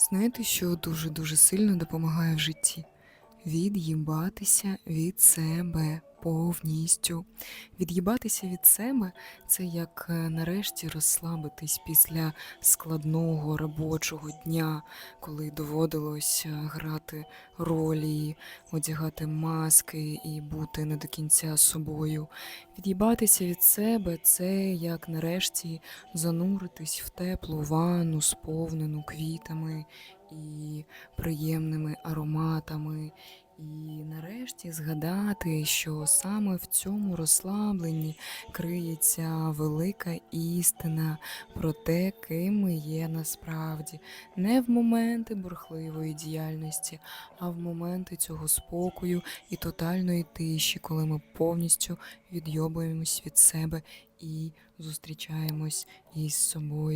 Знаєте, що дуже-дуже сильно допомагає в житті? Від'їбатися від себе повністю. Від'їбатися від себе це як е, нарешті розслабитись після складного робочого дня, коли доводилось е, грати ролі, одягати маски і бути не до кінця собою. Від'їбатися від себе це як нарешті зануритись в теплу ванну, сповнену квітами і приємними ароматами. І нарешті згадати, що саме в цьому розслабленні криється велика істина про те, ким ми є насправді, не в моменти бурхливої діяльності, а в моменти цього спокою і тотальної тиші, коли ми повністю відйобуємось від себе і зустрічаємось із собою.